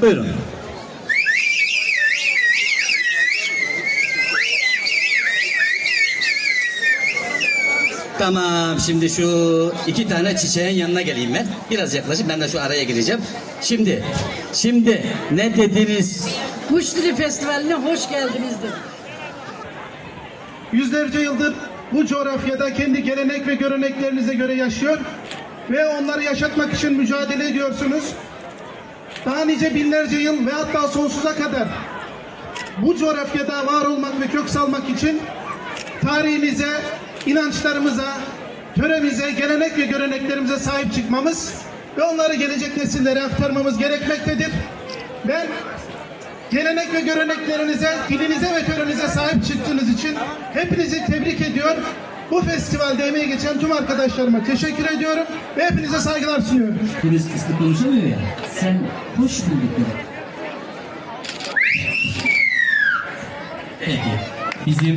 Buyurun. Tamam şimdi şu iki tane çiçeğin yanına geleyim ben. Biraz yaklaşıp ben de şu araya gireceğim. Şimdi, şimdi ne dediniz? Kuş Dili Festivali'ne hoş geldinizdir. Yüzlerce yıldır bu coğrafyada kendi gelenek ve göreneklerinize göre yaşıyor ve onları yaşatmak için mücadele ediyorsunuz. Daha nice binlerce yıl ve hatta sonsuza kadar bu coğrafyada var olmak ve kök salmak için tarihimize, inançlarımıza, töremize, gelenek ve göreneklerimize sahip çıkmamız ve onları gelecek nesillere aktarmamız gerekmektedir. Ben gelenek ve göreneklerinize, dilinize ve törenize sahip çıktığınız için hepinizi tebrik ediyor. Bu festivalde emeği geçen tüm arkadaşlarıma teşekkür ediyorum ve hepinize saygılar sunuyorum. Turist konuşamıyor ya. Sen hoş bulduk. Peki. Bizim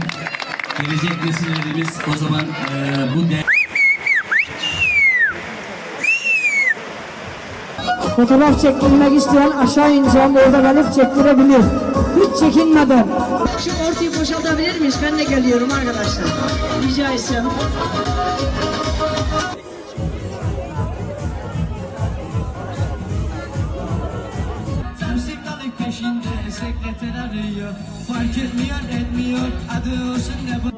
gelecek nesillerimiz o zaman eee bu de Fotoğraf çektirmek isteyen aşağı ineceğim orada kalıp çektirebilir. Hiç çekinmeden. Şu ortayı boşaltabilir miyiz? Ben de geliyorum arkadaşlar. Rica etsem. Peşinde sekreter arıyor Fark etmiyor etmiyor. Adı olsun ne bu